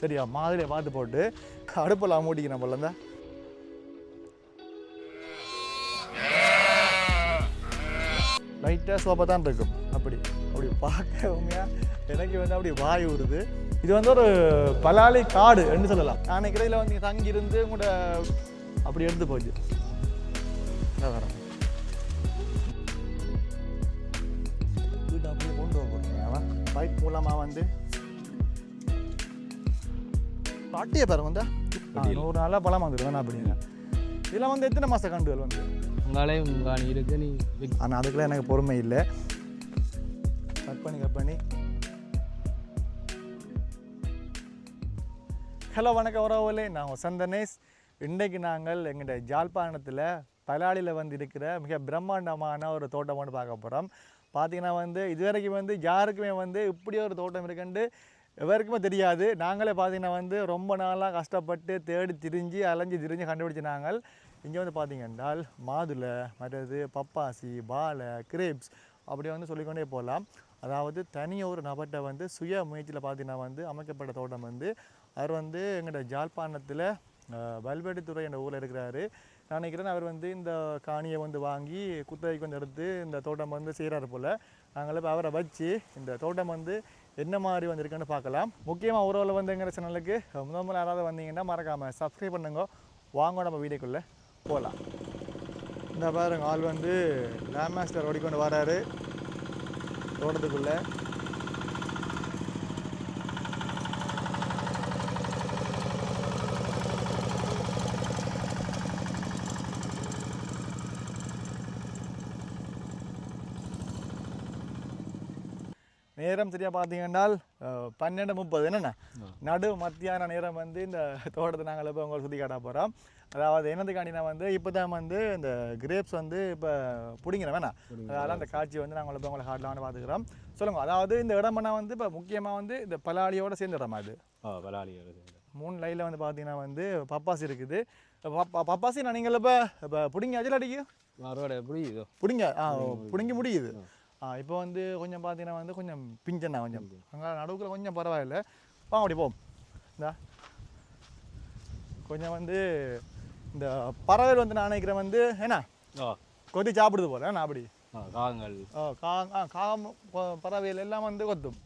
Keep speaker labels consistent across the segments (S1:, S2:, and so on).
S1: சரியா? மாதிரியை பார்த்து போட்டு அடுப்பெல்லாம் மூட்டிக்கணும் போல இருந்தா. லைட்டாக சோப்பாக தான் இருக்கும். அப்படி அப்படி பார்க்க உண்மையாக எனக்கு வந்து அப்படி வாய் விடுது இது வந்து ஒரு பலாலி காடு என்று சொல்லலாம். நான் இதில் வந்து தங்கி இருந்து உங்களோட அப்படி எடுத்து போச்சு. வரேன் அட்டியை பாருங்க வந்து. நூறு நாளாக பழம் வந்துடுவேன் அப்படிங்க. இதில் வந்து எத்தனை மாத கண்டுகள் வந்து?
S2: உங்களையும் காணி இருக்கு நீ
S1: ஆனால் அதுக்கெல்லாம் எனக்கு பொறுமை இல்லை. கட் பண்ணி கட் பண்ணி. ஹலோ வணக்கம் உறவுகளே. நான் வசந்தனேஷ் இன்றைக்கு நாங்கள் எங்களுடைய ஜாழ்ப்பாணத்தில் பலாளியில் வந்து இருக்கிற மிக பிரம்மாண்டமான ஒரு தோட்டம் ஒன்று பார்க்க போகிறோம் பார்த்தீங்கன்னா வந்து இதுவரைக்கும் வந்து யாருக்குமே வந்து இப்படி ஒரு தோட்டம் இருக்குன்ட்டு எவருக்குமே தெரியாது. நாங்களே பார்த்தீங்கன்னா வந்து ரொம்ப நாளாக கஷ்டப்பட்டு தேடி திரிஞ்சு அலைஞ்சு திரிஞ்சு கண்டுபிடிச்ச நாங்கள். இங்கே வந்து பார்த்தீங்கன்னா மாதுளை மற்றது பப்பாசி பாலை கிரேப்ஸ் அப்படி வந்து சொல்லிக்கொண்டே போகலாம். அதாவது தனி ஒரு நபர்கிட்ட வந்து சுய முயற்சியில் பார்த்தீங்கன்னா வந்து அமைக்கப்பட்ட தோட்டம் வந்து அவர் வந்து எங்களோட ஜாழ்ப்பாணத்தில் வல்வெடித்துறை என்ற ஊரில் இருக்கிறாரு. நான் நினைக்கிறேன் அவர் வந்து இந்த காணியை வந்து வாங்கி குத்தகைக்கு வந்து எடுத்து இந்த தோட்டம் வந்து செய்கிறாரு போல். நாங்கள் இப்போ அவரை வச்சு இந்த தோட்டம் வந்து என்ன மாதிரி வந்திருக்குன்னு பார்க்கலாம். முக்கியமாக உறவில் வந்து சேனலுக்கு முதல் முதல்ல யாராவது வந்தீங்கன்னா மறக்காமல் சப்ஸ்கிரைப் பண்ணுங்க. வாங்க நம்ம வீடியோக்குள்ளே போகலாம் இந்த பாருங்க ஆள் வந்து லேண்ட் மாஸ்டர் ஓடிக்கொண்டு வராரு. தோட்டத்துக்குள்ளே. நேரம் சரியாக பார்த்தீங்கன்னா அஹ், பன்னெண்டு முப்பது. என்னண்ணா? நடு மத்தியான நேரம் வந்து இந்த தோட்டத்தை நாங்கள் இப்போ உங்களை சுற்றி காட்ட போகிறோம் அதாவது என்னதுக்காண்டினா வந்து இப்போ தான் வந்து இந்த கிரேப்ஸ் வந்து இப்போ பிடிங்கிற வேணாம் அதனால் அந்த காட்சி வந்து நாங்கள் இப்போ உங்களை காட்டலாம்னு பார்த்துக்கிறோம். சொல்லுங்கள் அதாவது இந்த இடம்னா வந்து இப்போ முக்கியமாக வந்து இந்த பலாளியோட சேர்ந்த இடமா
S2: பலாலியோட சேர்ந்து
S1: மூணு லைனில் வந்து பார்த்தீங்கன்னா வந்து பப்பாசி இருக்குது. பப்பா- பப்பாசி நான் நீங்கள் இப்போ இப்போ பிடிங்க அஜில் அடிக்கு
S2: மறுபடி புரியுதோ
S1: பிடிங்க ஆ பிடிங்க முடியுது. இப்போ வந்து கொஞ்சம் பார்த்தீங்கன்னா வந்து கொஞ்சம் பிஞ்சண்ணா கொஞ்சம். அங்கே நடுவுக்குள்ள கொஞ்சம் பரவாயில்ல. வாங்க அப்படி போம் இந்தா. கொஞ்சம் வந்து இந்த பறவைகள் வந்து நான் நினைக்கிறேன் வந்து என்ன? கொத்தி சாப்பிடுது போல நான் அப்படி?
S2: காகங்கள்.
S1: ஆ, கா ஆ காகம் பறவைகள் எல்லாம் வந்து கொத்தும்.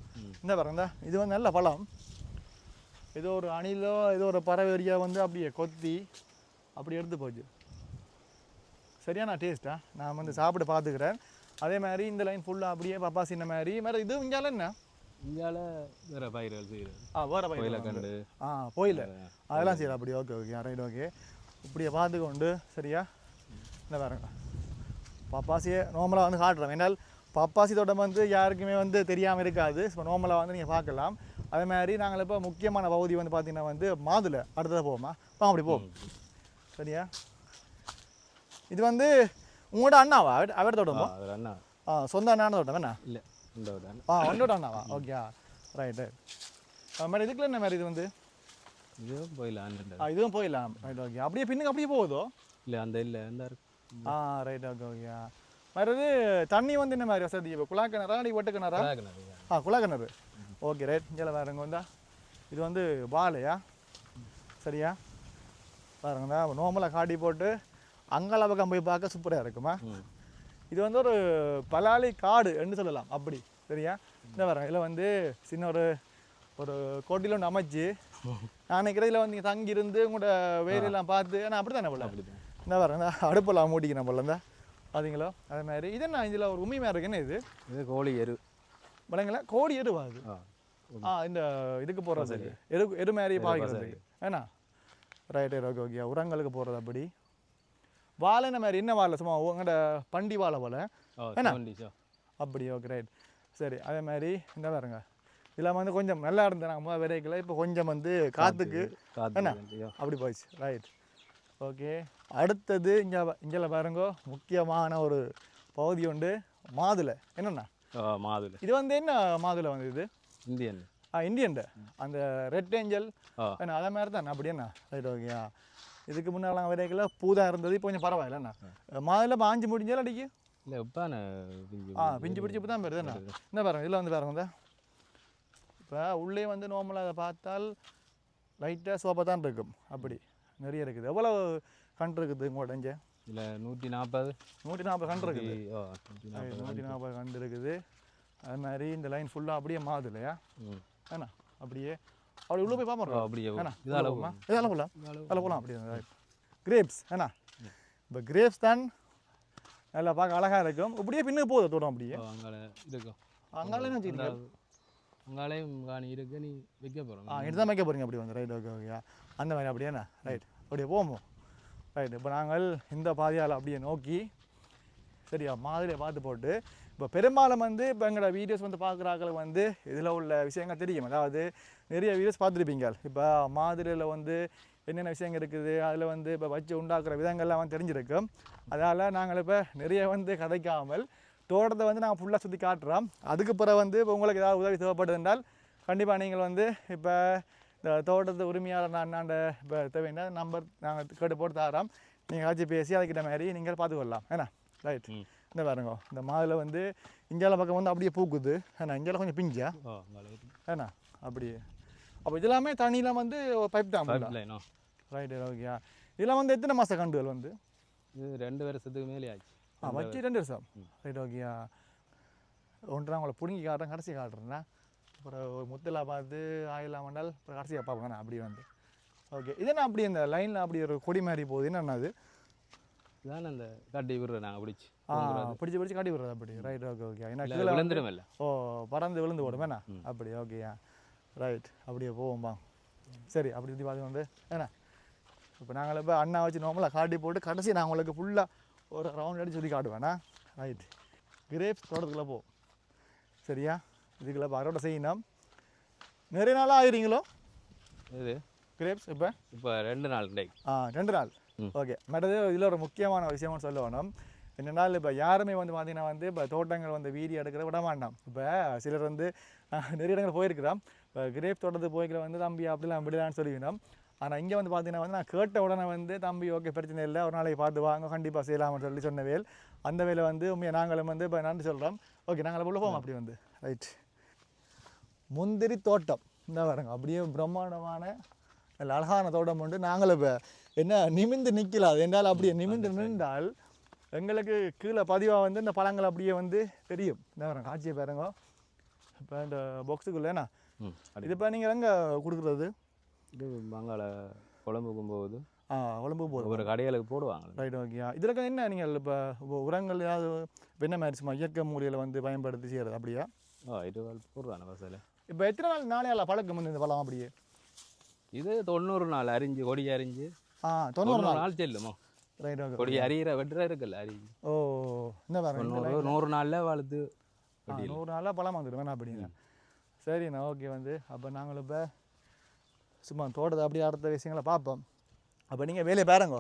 S1: இந்த பாருங்க இந்தா, இது வந்து நல்ல பழம். ஏதோ ஒரு அணிலோ ஏதோ ஒரு பறவையா வந்து அப்படியே கொத்தி அப்படி எடுத்து போச்சு. சரியான டேஸ்ட்டா? நான் வந்து சாப்பிட்டு பார்த்துக்கிறேன் அதே மாதிரி இந்த லைன் ஃபுல்லாக அப்படியே பப்பாசி இந்த மாதிரி. மாதிரி இது இங்கால என்ன?
S2: இந்தியாவில் வேற பயிர்கள்
S1: ஆ வேற பயிர்
S2: கோயிலக்கண்டு
S1: ஆ போயில அதெல்லாம் சரி அப்படி ஓகே ஓகே ரைட் ஓகே இப்படியே பார்த்துக்கொண்டு சரியா? இந்த பாருங்க. பப்பாசியை நார்மலாக வந்து காட்டுறோம். ஏன்னால் பப்பாசி தோட்டம் வந்து யாருக்குமே வந்து தெரியாமல் இருக்காது. இப்போ நார்மலாக வந்து நீங்கள் பார்க்கலாம். அதே மாதிரி நாங்கள் இப்போ முக்கியமான பகுதி வந்து பார்த்தீங்கன்னா வந்து மாதுளை. அடுத்ததாக போவோமா? பா அப்படி போவோம். சரியா? இது வந்து உங்களோட அண்ணாவா? அவர் அவர் தோட்டமா
S2: அதில் என்ன
S1: ஆ சொந்த அண்ணான தோட்டம் என்ன?
S2: இல்லை
S1: ஆ உன்னோட அண்ணாவா? ஓகே ரைட்டு மேடம் இதுக்குள்ள என்ன மாதிரி இது வந்து?
S2: இதுவும் போயிடலாம்
S1: ஆ இதுவும் போயிடலாம். ரைட் ஓகே அப்படியே பின்னுக்கு அப்படியே போகுதோ?
S2: இல்லை அந்த இல்லை இந்த இருக்கு.
S1: ஆ ரைட் ஓகே ஓகே மறுது தண்ணி வந்து என்ன மாதிரி வசதி? இப்போ குழா கிணறா? நீ ஒட்டு கிணறா ஆ குழா கிணறு ஓகே ரைட் இங்கே வேறுங்க வந்தா. இது வந்து வாழையா? சரியா? பாருங்கண்ணா நோமலாக காட்டி போட்டு அங்கால பக்கம் போய் பார்க்க சூப்பராக இருக்குமா? இது வந்து ஒரு பலாலி காடு என்று சொல்லலாம் அப்படி. சரியா? இந்த வரேன் இதில் வந்து சின்ன ஒரு ஒரு கோட்டில ஒன்று அமைச்சு நான் நினைக்கிறேன் இதில் வந்து தங்கி இருந்து உங்களோட வேலையெல்லாம் பார்த்து நான் அப்படி தானே போல?
S2: அப்படிதான்
S1: இந்த வரேன் அடுப்பெல்லாம் மூட்டிக்கிறேன் போல இந்த பார்த்தீங்களோ அதே மாதிரி. இது என்ன இதில் ஒரு உண்மை மாதிரி இருக்கு என்ன இது?
S2: இது கோழி எரு.
S1: விளங்கல? கோடி எருவா அது?
S2: ஆ.
S1: இந்த இதுக்கு போடுறதுக்கு எரு எரு மாதிரி பாவிக்கிறதுக்கு ஏன்னா? ரைட் ஓகே ஓகே உரங்களுக்கு போடுறது அப்படி. வாழை என்ன மாதிரி என்ன வாழை? சும்மா உங்களோட பண்டி வாழை போல. என்ன?
S2: செவன்டிஸா
S1: அப்படி ஓகே ரைட் சரி அதே மாதிரி இந்த பாருங்க. இதில் வந்து கொஞ்சம் நல்லா இருந்தேன் நாங்கள் முதல் விதைக்கல. இப்போ கொஞ்சம் வந்து காற்றுக்கு என்ன? அப்படி போயிடுச்சு. ரைட் ஓகே அடுத்தது இங்கே இங்கே பாருங்க. முக்கியமான ஒரு பகுதி உண்டு. மாதுளை. என்னண்ணா
S2: மாதுளை.
S1: இது வந்து என்ன மாதுளை வந்து இது?
S2: இந்தியன்.
S1: ஆ இந்தியன் அந்த ரெட் ஏஞ்சல். என்ன அதே மாதிரி தான்? என்ன? ரைட் ஓகேயா இதுக்கு முன்னாலாம் விதைக்கல பூ தான் இருந்தது இப்போ கொஞ்சம் பரவாயில்லண்ணா மாதுளை பாஞ்சு முடிஞ்சாலும் அடிக்கு?
S2: இல்லை எப்போ
S1: ஆ பிஞ்சு பிடிச்சி இப்போ தான் வருது. என்ன? இந்த பாருங்க இதில் வந்து பாருங்க இப்போ உள்ளே வந்து நார்மலாக அதை பார்த்தால் லைட்டாக சோப்பாக தான் இருக்கும். அப்படி. நிறைய இருக்குது. எவ்வளோ கன்று இருக்குது உங்களோட இங்கே
S2: இதில் நூற்றி நாற்பது.
S1: நூற்றி நாற்பது கன்று இருக்குது.
S2: நூற்றி நாற்பது
S1: கன்று. இருக்குது. அது மாதிரி இந்த லைன் ஃபுல்லாக அப்படியே மாறுது இல்லையா
S2: ம்.
S1: ஏண்ணா அப்படியே அப்படி உள்ள போய் பார்ப்போம்
S2: அப்படியே? இதால
S1: போகலாமா இதால போகலாம்.
S2: இதால
S1: போகலாம் அப்படியே. கிரேப்ஸ் ஏண்ணா இப்போ கிரேப்ஸ் தான் நல்லா பார்க்க அழகாக இருக்கும். இப்படியே பின்னுக்கு போகுது தோட்டம் அப்படியே.
S2: அங்கால இருக்கும்
S1: அங்காலே வச்சுக்கிட்டீங்க
S2: அங்காலையும் காணி இருக்கு நீ வைக்க
S1: ஆ
S2: போகிறோம்
S1: எடுத்து தான் வைக்க போகிறீங்க அப்படி வந்து. ரைட் ஓகே ஓகே அந்த மாதிரி அப்படியேண்ணா ரைட் அப்படியே போவோம். ரைட் இப்போ நாங்கள் இந்த பாதையால் அப்படியே நோக்கி சரியா மாதிரியை பார்த்து போட்டு இப்போ பெரும்பாலும் வந்து இப்போ எங்களோட வீடியோஸ் வந்து பார்க்குறாக்களுக்கு வந்து இதில் உள்ள விஷயங்கள் தெரியும். அதாவது நிறைய வீடியோஸ் பார்த்துருப்பீங்க. இப்போ மாதிரியில் வந்து என்னென்ன விஷயங்கள் இருக்குது அதில் வந்து இப்போ வச்சு உண்டாக்குற விதங்கள்லாம் வந்து தெரிஞ்சிருக்கும் அதால் நாங்கள் இப்போ நிறைய வந்து கதைக்காமல் தோட்டத்தை வந்து நாங்கள் ஃபுல்லாக சுற்றி காட்டுறோம். அதுக்கு பிறகு வந்து இப்போ உங்களுக்கு ஏதாவது உதவி தேவைப்படுது என்றால் கண்டிப்பாக நீங்கள் வந்து இப்போ இந்த தோட்டத்து உரிமையாளர் அண்ணாண்ட இப்போ தேவைன்னா நம்பர் நாங்கள் கேட்டு போட்டு தரோம் நீங்கள் ஆச்சு பேசி அதுக்கிட்ட மாதிரி நீங்கள் பார்த்துக்கொள்ளலாம் ஏன்னா? ரைட். இந்த பாருங்க. இந்த மாதுளை வந்து இந்தியாவில் பக்கம் வந்து அப்படியே பூக்குது. ஏன்னா? இந்தியாவில் கொஞ்சம் பிஞ்சா ஏன்னா? அப்படியே. அப்போ இதெல்லாமே தண்ணியில் வந்து பைப்
S2: லைனோ
S1: ரைட் ஓகேயா இதெல்லாம் வந்து எத்தனை மாத கண்டுகள் வந்து?
S2: இது ரெண்டு வருஷத்துக்கு மேலே ஆச்சு.
S1: ஆ வச்சு ரெண்டு வருஷம்? ரைட் ஓகேயா ஒன்றரை உங்களை பிடுங்கி காட்டுறேன் கடைசி காட்டுறேன்னா. அப்புறம் ஒரு முத்தலா பார்த்து ஆயிலாம் வந்தால் அப்புறம் கடைசியாக பார்ப்பேன் அப்படி வந்து. ஓகே இது என்ன அப்படி இந்த லைனில் அப்படி ஒரு கொடி மாதிரி போகுது? என்னென்ன அது?
S2: இதானே அந்த கட்டி விடுறோம் நாங்கள் பிடிச்சி.
S1: ஆ பிடிச்சி பிடிச்சி காட்டி விடுறது அப்படி. ரைட் ஓகே ஓகே ஏன்னா
S2: விழுந்துடும் இல்லை
S1: ஓ பறந்து விழுந்து ஓடும் வேணா அப்படி ஓகேயா ரைட் அப்படியே போவோம்பா. சரி அப்படி இப்படி பார்த்து வந்து ஏன்னா இப்போ நாங்கள் இப்போ அண்ணா வச்சு நார்மலாக காட்டி போட்டு கடைசி நான் உங்களுக்கு ஃபுல்லாக ஒரு ரவுண்ட் அடிச்சு சுற்றி காட்டுவேண்ணா ரைட் கிரேப்ஸ் தோட்டத்துக்குள்ளே போ. சரியா? இதுக்குள்ள இப்போ அறுவடை செய்யணும். நிறைய நாளாக ஆகிறீங்களோ?
S2: இது.
S1: கிரேப்ஸ் இப்போ?
S2: இப்போ ரெண்டு நாள்
S1: ஆ ரெண்டு நாள். ஓகே மற்றது இதில் ஒரு முக்கியமான விஷயம்னு சொல்ல வேணும் என்னென்னா இப்போ யாருமே வந்து பார்த்தீங்கன்னா வந்து இப்போ தோட்டங்கள் வந்து வீடியோ எடுக்கிற விட மாட்டான் இப்போ சிலர் வந்து நிறைய இடங்கள் போயிருக்கிறோம். இப்போ கிரேப் தோட்டத்துக்கு போய்க்கிற வந்து தம்பி அப்படிலாம் விடலான்னு சொல்லிக்கணும் ஆனால் இங்கே வந்து பார்த்தீங்கன்னா வந்து நான் கேட்ட உடனே வந்து தம்பி ஓகே பிரச்சனை இல்லை. ஒரு நாளைக்கு பார்த்து வாங்க கண்டிப்பாக செய்யலாம்னு சொல்லி சொன்ன வேல். அந்த வேலை வந்து உண்மையை நாங்களும் வந்து இப்போ நன்றி சொல்கிறோம் ஓகே நாங்கள் உள்ள போவோம் அப்படி வந்து. ரைட் முந்திரி தோட்டம். இந்த பாருங்க அப்படியே பிரம்மாண்டமான நல்ல அழகான தோட்டம் உண்டு. நாங்களும் இப்போ என்ன நிமிந்து நிற்கல அது என்றால் அப்படியே நிமிந்து நின்றால் எங்களுக்கு கீழே பதிவாக வந்து இந்த பழங்கள் அப்படியே வந்து தெரியும். இந்த பாருங்க காட்சியை பாருங்க. இப்போ இந்த பாக்ஸுக்குள்ளேண்ணா இது இப்போ நீங்கள் எங்கே கொடுக்குறது?
S2: இது மங்காள குழம்புக்கும் போகுது
S1: ஆ உடம்பு போதும்
S2: ஒவ்வொரு கடைகளுக்கு போடுவாங்க
S1: ரைட் ஓகேயா இதில் என்ன நீங்கள் இப்போ உரங்கள் ஏதாவது என்ன மாதிரி இயற்கை மூலியில் வந்து பயன்படுத்தி செய்கிறது அப்படியா?
S2: ஓ இது போடுறாங்க பஸ்ஸில்
S1: இப்போ எத்தனை நாள் நாளையால பழக்கம் வந்து இந்த பழம் அப்படியே?
S2: இது தொண்ணூறு நாள் அரிஞ்சு கொடி அரிஞ்சு.
S1: ஆ தொண்ணூறு நாள்.
S2: நாள் செல்லுமோ?
S1: ரைட் ஓகே
S2: கொடி அரியிற வெட்டுற இருக்குல்ல அரிஞ்சு.
S1: ஓ என்ன
S2: தொண்ணூறு நூறு நாளில் வளர்த்து
S1: ஆ, நூறு நாளாக பழம் வந்துடும் வேணா அப்படிங்க சரிண்ணா ஓகே வந்து. அப்போ நாங்களும் இப்போ சும்மா தோட்டத்தை அப்படியே அடுத்த விஷயங்களை பார்ப்போம். அப்போ நீங்கள் வேலையை பாருங்க.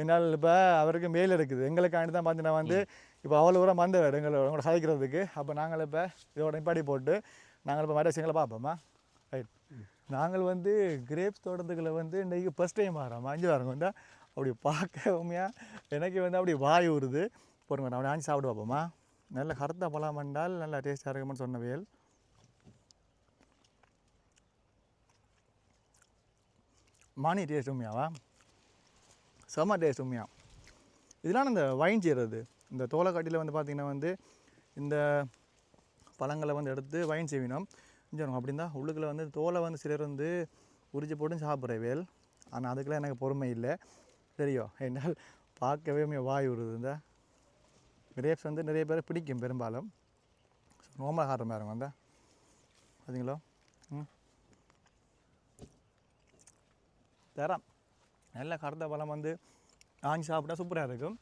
S1: என்னால் இப்போ அவருக்கு மேல் இருக்குது. எங்களுக்காண்டி தான் பார்த்தீங்கன்னா வந்து இப்போ அவ்வளோ தூரம் வந்தவர் எங்களை உங்களோட சதைக்கிறதுக்கு அப்போ நாங்கள் இப்போ இதோட நிப்பாடி போட்டு நாங்கள் இப்போ மற்ற விஷயங்களை பார்ப்போமா? ரைட் நாங்கள் வந்து கிரேப்ஸ் தோட்டத்துக்குள்ள வந்து இன்றைக்கு ஃபஸ்ட் டைம் வரோம். அஞ்சு வாரம் வந்து அப்படி பார்க்க உண்மையாக எனக்கு வந்து அப்படி வாய் ஊறுது. போடுங்க நான் அப்படி ஆஞ்சி சாப்பிட்டு பார்ப்போமா? நல்ல கருத்த பழம் வந்தால் நல்லா டேஸ்ட்டாக இருக்கும்னு சொன்ன வேல். மானி டேஸ்ட் உண்மையாவா செம டேஸ்ட் உண்மையா இதெல்லாம் இந்த வயன் செய்கிறது இந்த தோலைக்காட்டியில் வந்து பார்த்திங்கன்னா வந்து இந்த பழங்களை வந்து எடுத்து வைன் செய்வினோம். கொஞ்சம் அப்படின்னா உள்ளுக்குள்ள வந்து தோலை வந்து சிலர் வந்து உறிஞ்சி போட்டு சாப்பிட்ற வேல். ஆனால் அதுக்கெல்லாம் எனக்கு பொறுமை இல்லை. தெரியும் என்னால் பார்க்கவே வாய் விடுது இந்த கிரேப்ஸ் வந்து நிறைய பேர் பிடிக்கும் பெரும்பாலும். நோமல் காட்டுற மாதிரி இருக்கும் பார்த்தீங்களா ம். தரம். நல்ல கருத்த பழம் வந்து ஆஞ்சி சாப்பிட்டா சூப்பராக இருக்கும்.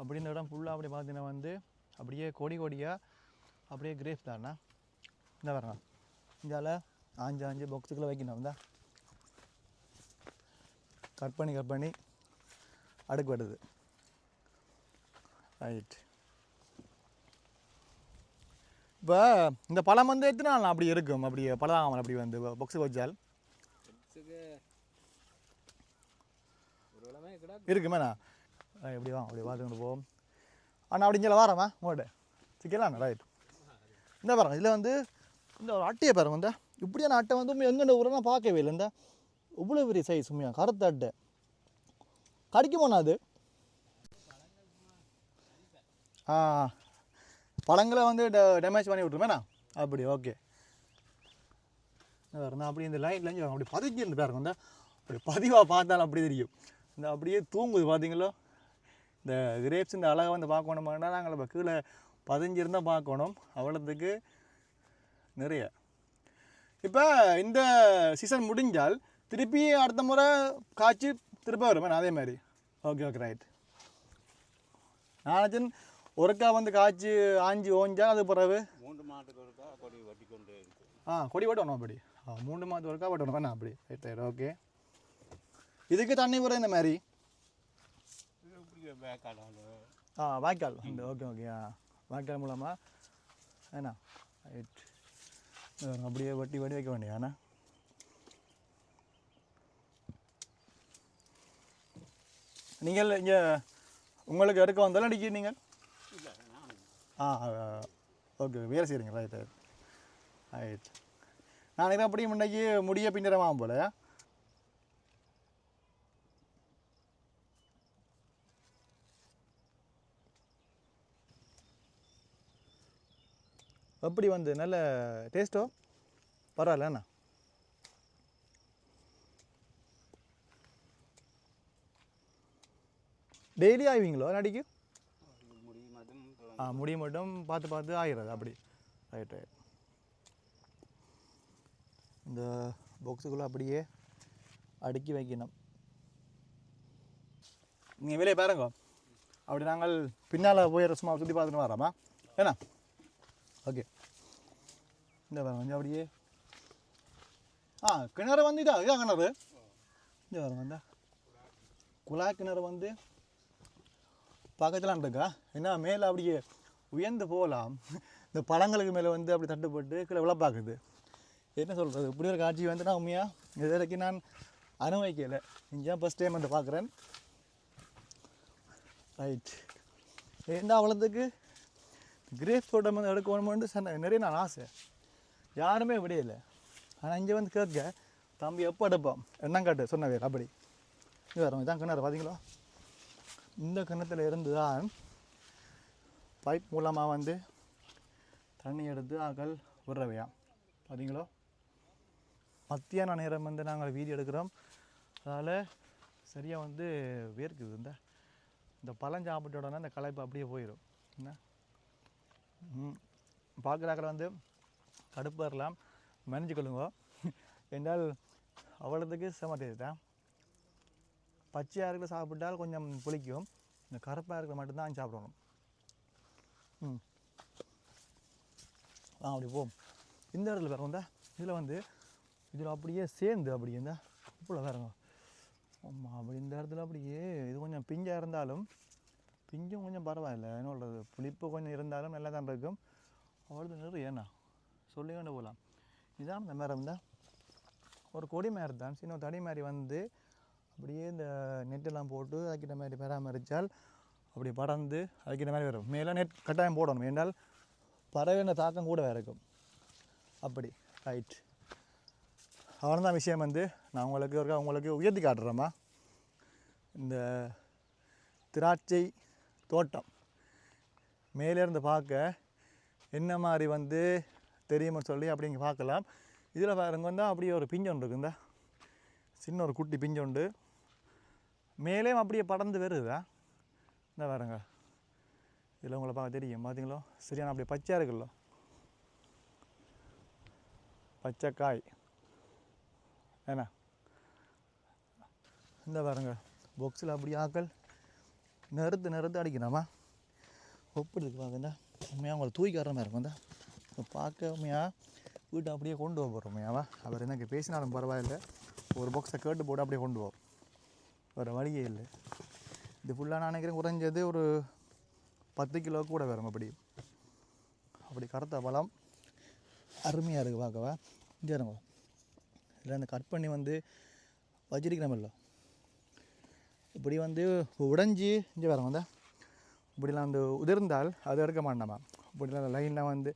S1: அப்படி இந்த இடம் ஃபுல்லாக அப்படி பார்த்தீங்கன்னா வந்து அப்படியே கொடி கொடியாக அப்படியே கிரேப் தானே இந்த வரணும் இந்தால ஆஞ்சு ஆஞ்சு பாக்ஸுக்குள்ளே வைக்கணும். இந்த. கட் பண்ணி கட் பண்ணி அடுக்கு வருது. ரைட் இப்போ இந்த பழம் வந்து எத்தனை நாள் அப்படி இருக்கும்? அப்படி பழம் அப்படி வந்து பாக்ஸுக்கு வச்சால்? இருக்குமேண்ணா எப்படி வா அப்படி பார்த்துக்கிட்டு போவோம். அண்ணா அப்படி இங்கே வாரம்மா உங்கள்கிட்ட சிக்கலாம் ரைட் இந்த பாருங்க இதில் வந்து இந்த ஒரு அட்டையை பாருங்க இந்த. இப்படியான அட்டை வந்து எங்கெண்ட ஊரெல்லாம் பார்க்கவே இல்லை இந்த. இவ்வளோ பெரிய சைஸ் உண்மையாக கருத்தாட்டை கடிக்குமோண்ணா அது? ஆ பழங்களை வந்து டேமேஜ் பண்ணி விட்ருமேண்ணா அப்படி ஓகே நான் அப்படி இந்த லைன்லேருந்து அப்படி பதிஞ்சிருந்து பாருங்க இந்த. அப்படி பதிவாக பார்த்தாலும் அப்படி தெரியும். இந்த அப்படியே தூங்குது பார்த்தீங்களோ இந்த கிரேப்ஸ் இந்த அழகை வந்து பார்க்கணுமானா நாங்கள் இப்போ கீழே பதிஞ்சிருந்தால் பார்க்கணும். அவ்வளோத்துக்கு நிறைய. இப்போ இந்த சீசன் முடிஞ்சால் திருப்பி அடுத்த முறை காய்ச்சி திருப்ப வருமே அதே மாதிரி. ஓகே ஓகே ரைட் நானாச்சும் ஒருக்கா வந்து காய்ச்சி ஆஞ்சி ஓஞ்சா அது பிறகு?
S3: மூன்று மாதத்துக்கு ஒருக்கா கொடி வெட்டி கொண்டே
S1: ஆ கொடி வெட்டணும் அப்படி. ஆ மூணு மாதம் ஒருக்கா வெட்டணும். வேணா அப்படி. ரைட் ரைட் ஓகே இதுக்கு தண்ணி போகிற இந்த மாதிரி. ஆ வாய்க்கால் இந்த ஓகே ஓகே ஆ. வாய்க்கால் மூலமாக ஏண்ணா ரைட் அப்படியே வட்டி வடி வைக்க வேண்டிய அண்ணா நீங்கள் இங்கே உங்களுக்கு எடுக்க வந்தாலும் அடிக்க நீங்கள்? ஆ ஓகே வேலை செய்கிறீங்க ரைட் ரைட் ரைட் நான் இதை அப்படியே முன்னைக்கு முடிய பின்னரமாகும் போல எப்படி வந்து? நல்ல டேஸ்ட்டோ பரவாயில்ல என்ன டெய்லி ஆய்வீங்களோ நடிக்கு ஆ முடி மட்டும் பார்த்து பார்த்து ஆகிறது அப்படி. ரைட் ரைட் இந்த பாக்ஸுக்குள்ளே அப்படியே அடுக்கி வைக்கணும். நீங்கள் வெளியே பாருங்க. அப்படி நாங்கள் பின்னால் போய் சும்மா சுற்றி பார்த்துட்டு வரோமா? ஏண்ணா ஓகே. இந்த பாருங்க கொஞ்சம் அப்படியே. ஆ கிணறு வந்து இதா இதான் கிணறு. இந்த பாருங்க இந்த. குழாய் கிணறு வந்து பக்கத்தில் இருக்கா என்ன மேலே அப்படியே உயர்ந்து போகலாம். இந்த பழங்களுக்கு மேலே வந்து அப்படி தட்டுப்பட்டு கீழே விழப்பாக்குது பார்க்குது. என்ன சொல்கிறது இப்படி ஒரு காட்சி வந்து நான் உண்மையாக இது வரைக்கும் நான் அனுபவிக்கலை. இங்கே ஃபஸ்ட் டைம் வந்து பார்க்குறேன். ரைட் ஏன்னா அவ்வளோத்துக்கு கிரேப் தோட்டம் வந்து எடுக்கணுமென்று சொன்ன நிறைய நான் ஆசை யாருமே விடையில ஆனால் இங்கே வந்து கேட்க தம்பி எப்போ எடுப்போம் எண்ணங்காட்டு சொன்ன வேறு அப்படி இது வரும் இதான் கிணறு பார்த்தீங்களா இந்த கிணத்துல இருந்து தான் பைப் மூலமாக வந்து தண்ணி எடுத்து ஆக்கள் விடுறவையாம் பார்த்தீங்களோ மத்தியான நேரம் வந்து நாங்கள் வீடியோ எடுக்கிறோம் அதனால் சரியாக வந்து வேர்க்குது இந்த இந்த பழம் சாப்பிட்ட உடனே அந்த களைப்பு அப்படியே போயிடும் என்ன பார்க்குறாக்கள் வந்து கடுப்பு வரலாம் மேனேஜ் கொள்ளுங்க. என்றால் அவ்வளோத்துக்கு செம டேஸ்ட் பச்சையாக இருக்கிற சாப்பிட்டால் கொஞ்சம் புளிக்கும். இந்த கருப்பாக இருக்கிற மட்டும்தான் சாப்பிடணும். ம். ஆ அப்படி போம் இந்த இடத்துல வேறு வந்தா இதில் வந்து இதில் அப்படியே சேர்ந்து அப்படி இருந்தால் இவ்வளோ வேறுங்க. ஆமாம் அப்படி இந்த இடத்துல அப்படியே இது கொஞ்சம் பிஞ்சாக இருந்தாலும் பிஞ்சும் கொஞ்சம் பரவாயில்ல. என்ன சொல்கிறது புளிப்பு கொஞ்சம் இருந்தாலும் நல்லா தான் இருக்கும். அவ்வளோ நிறைய ஏண்ணா சொல்லி கொண்டு போகலாம் இதான் இந்த மரம் தான். ஒரு கொடி மாதிரி தான். சின்ன ஒரு தடி மாதிரி வந்து அப்படியே இந்த நெட்டெல்லாம் போட்டு அதுக்கிட்ட மாதிரி பராமரித்தால் அப்படி பறந்து அதுக்கிட்ட மாதிரி வரும். மேலே நெட் கட்டாயம் போடணும். ஏன்னால் பறவைன தாக்கம் கூட இருக்கும். அப்படி. ரைட் அவ்வளோதான் விஷயம் வந்து நான் உங்களுக்கு ஒரு உங்களுக்கு உயர்த்தி காட்டுறேம்மா. இந்த திராட்சை தோட்டம். மேலேருந்து பார்க்க என்ன மாதிரி வந்து தெரியும்னு சொல்லி அப்படிங்க பார்க்கலாம். இதில் பாருங்க வந்து அப்படியே ஒரு பிஞ்சொண்டு இருக்கு இந்த சின்ன ஒரு குட்டி பிஞ்சொண்டு மேலேயும் அப்படியே படர்ந்து வருதா? இந்த பாருங்க. இதில் உங்களை பார்க்க தெரியும் பார்த்தீங்களோ சரியான அப்படியே பச்சையாக இருக்குல்ல. பச்சை காய் என்ன? இந்த பாருங்க பொக்ஸில் அப்படி ஆக்கள். நிறுத்து நிறுத்து அடிக்கிறாமா ஒப்படி இருக்கு பாருங்க உண்மையாக உங்களை தூக்கிக்கார மாதிரி இருக்கும் இந்த. பார்க்க உண்மையாக வீட்டை அப்படியே கொண்டு போக போகிறோம் உண்மையாவா? அவர் எனக்கு பேசினாலும் பரவாயில்ல. ஒரு பாக்ஸை கேட்டு போட்டு அப்படியே கொண்டு போவோம். வேறு வழியே இல்லை. இது ஃபுல்லாக நான் நினைக்கிறேன் குறைஞ்சது ஒரு பத்து கிலோ கூட வரும் அப்படி. அப்படி கருத்த பழம் அருமையாக இருக்குது பார்க்கவா. இங்கே இருங்க இதில் அந்த கட் பண்ணி வந்து வச்சிருக்கிறோமில்ல இப்படி வந்து உடைஞ்சி இங்கே வரோம் வந்தா. இப்படிலாம் வந்து உதிர்ந்தால் அது எடுக்க மாட்டோமா? இப்படிலாம் லைனில் வந்து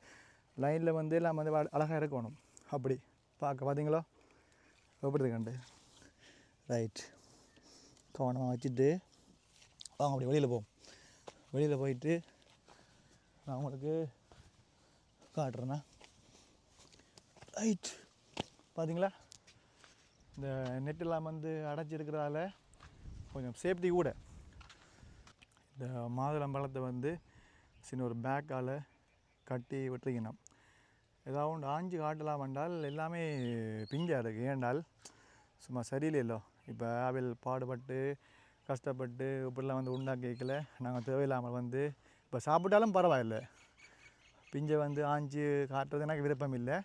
S1: லைனில் வந்து எல்லாம் வந்து அழகாக இருக்கணும். அப்படி. பார்க்க பார்த்தீங்களோ எப்படி இருக்கண்டு ரைட் கவனமாக வச்சுட்டு வாங்க அப்படி வெளியில் போவோம். வெளியில் போயிட்டு நான் உங்களுக்கு காட்டுறேண்ணா ரைட் பார்த்தீங்களா இந்த நெட்டெல்லாம் வந்து அடைச்சிருக்கிறதால கொஞ்சம் சேஃப்டி கூட. இந்த மாதுளம்பழத்தை வந்து சின்ன ஒரு பேக்கால் கட்டி விட்டுருக்கணும். ஏதாவது ஒன்று ஆஞ்சு காட்டலாம் என்றால் எல்லாமே பிஞ்சாக இருக்குது ஏண்டால் சும்மா சரியில்லையோ இப்போ ஆவில் பாடுபட்டு கஷ்டப்பட்டு இப்படிலாம் வந்து உண்டாக்கிக்கல. நாங்கள் தேவையில்லாமல் வந்து இப்போ சாப்பிட்டாலும் பரவாயில்ல. பிஞ்சை வந்து ஆஞ்சு காட்டுறது எனக்கு விருப்பம் இல்லை.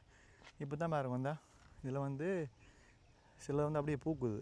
S1: இப்போ தான் பாருங்க வந்தால் இதில் வந்து சில வந்து அப்படியே பூக்குது.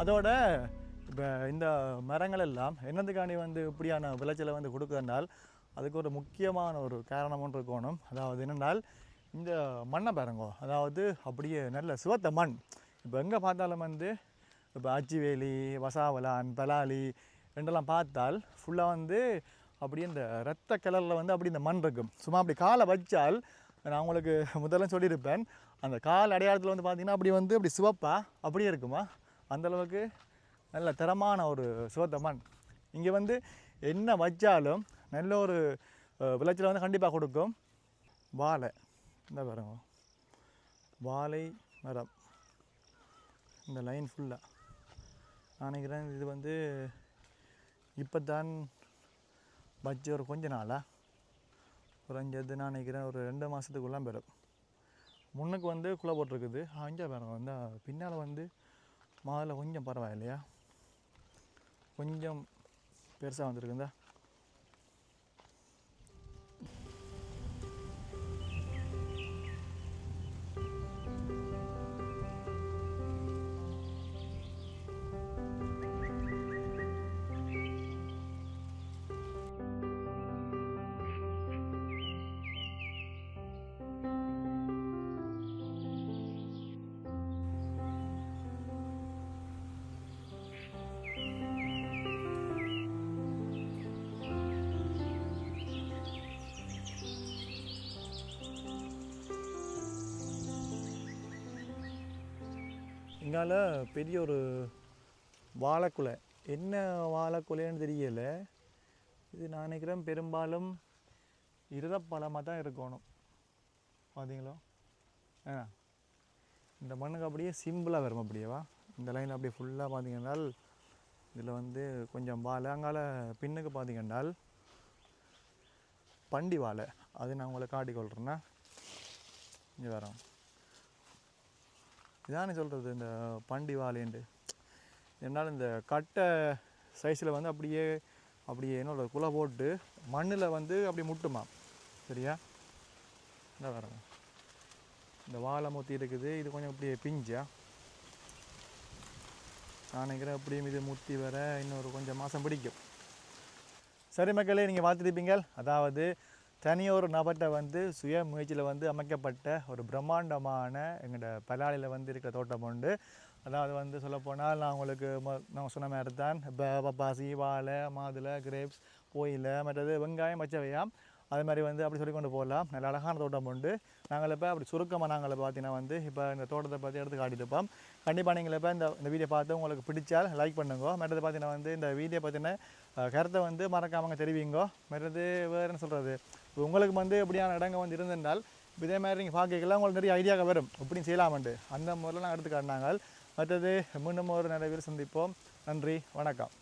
S1: அதோட இப்போ இந்த மரங்கள் எல்லாம் என்னதுக்காண்டி வந்து இப்படியான விளைச்சலை வந்து கொடுக்குறனால் அதுக்கு ஒரு முக்கியமான ஒரு காரணம் ஒன்று கோணம் அதாவது என்னென்னால் இந்த மண்ணை பாருங்கோ. அதாவது அப்படியே நல்ல சிவத்த மண். இப்போ எங்கே பார்த்தாலும் வந்து இப்போ அச்சிவேலி வசாவலான் பலாலி ரெண்டெல்லாம் பார்த்தால் ஃபுல்லாக வந்து அப்படியே இந்த ரத்த கலரில் வந்து அப்படி இந்த மண் இருக்கும். சும்மா அப்படி காலை வச்சால் நான் உங்களுக்கு முதல்ல சொல்லியிருப்பேன் அந்த கால் அடையாளத்தில் வந்து பார்த்தீங்கன்னா அப்படி வந்து அப்படி சிவப்பாக அப்படியே இருக்குமா? அந்தளவுக்கு நல்ல தரமான ஒரு சிவத்த இங்கே வந்து என்ன வச்சாலும் நல்ல ஒரு விளைச்சலை வந்து கண்டிப்பாக கொடுக்கும். வாழை. இந்த பாருங்க. வாழை மரம். இந்த லைன் ஃபுல்லாக நான் நினைக்கிறேன் இது வந்து இப்போ தான் வச்ச ஒரு கொஞ்ச நாளாக குறைஞ்சது நான் நினைக்கிறேன் ஒரு ரெண்டு மாதத்துக்குள்ளே பெறும். முன்னுக்கு வந்து குலை போட்டிருக்குது. அஞ்சா பாருங்க. வந்து பின்னால் வந்து மாதுளை கொஞ்சம் பரவாயில்லையா? கொஞ்சம் பெருசாக வந்திருக்குந்தா இங்கால பெரிய ஒரு வாழைக்குலை. என்ன வாழைக்குலைன்னு தெரியல. இது நான் நினைக்கிறேன் பெரும்பாலும் இருதப்பழமாக தான் இருக்கணும். பார்த்தீங்களா ஆ. இந்த மண்ணுக்கு அப்படியே சிம்பிளாக வரும் அப்படியேவா இந்த லைனில் அப்படியே ஃபுல்லாக பார்த்தீங்கன்னா இதில் வந்து கொஞ்சம் வாழை. அங்கால பின்னுக்கு பார்த்தீங்கன்னா பண்டி வாழை. அது நான் உங்களை காட்டிக்கொள்கிறேன்னா இங்கே வரோம் இதானே சொல்கிறது இந்த பண்டி வாழைண்டு என்னால் இந்த கட்டை சைஸில் வந்து அப்படியே அப்படியே என்னோட குலை போட்டு மண்ணில் வந்து அப்படி முட்டுமா? சரியா? இந்த வரங்க இந்த வாழை முத்தி இருக்குது இது கொஞ்சம் அப்படியே பிஞ்சா? நான் நினைக்கிறேன் அப்படியும் இது முத்தி வர இன்னொரு கொஞ்சம் மாதம் பிடிக்கும். சரி மக்களே நீங்கள் பார்த்துருப்பீங்க அதாவது தனியொரு நபர்கிட்ட வந்து சுய முயற்சியில் வந்து அமைக்கப்பட்ட ஒரு பிரம்மாண்டமான எங்களோட பலாளியில் வந்து இருக்கிற தோட்டம் உண்டு. அதாவது வந்து சொல்லப்போனால் நான் உங்களுக்கு மொ- நான் சொன்ன மாதிரி தான் இப்போ பப்பாசி வாழை மாதுளை கிரேப்ஸ் கோயிலை மற்றது வெங்காயம் வச்சவையாம் அது மாதிரி வந்து அப்படி சொல்லி கொண்டு போகலாம். நல்ல அழகான தோட்டம் உண்டு. நாங்கள் இப்போ அப்படி சுருக்கமாக நாங்கள் பார்த்தீங்கன்னா வந்து இப்போ இந்த தோட்டத்தை பற்றி எடுத்து காட்டிட்டுப்போம் கண்டிப்பாக நீங்கள் இப்போ இந்த இந்த வீடியோ பார்த்து உங்களுக்கு பிடிச்சால் லைக் பண்ணுங்க. மற்றது பார்த்தீங்கன்னா வந்து இந்த வீடியோ பற்றின கருத்தை வந்து மறக்காமங்க தெரிவிங்கோ. மற்றது வேறு என்ன சொல்கிறது இப்போ உங்களுக்கு வந்து எப்படியான இடங்க வந்து இருந்திருந்தால் இதே மாதிரி நீங்கள் பார்க்கலாம் உங்களுக்கு நிறைய ஐடியாக்கள் வரும். இப்படியும் செய்யலாமண்டு அந்த முறையில் நான் எடுத்து காட்டினாங்க மற்றது மீண்டும் ஒரு நிறைய பேர் சந்திப்போம். நன்றி. வணக்கம்.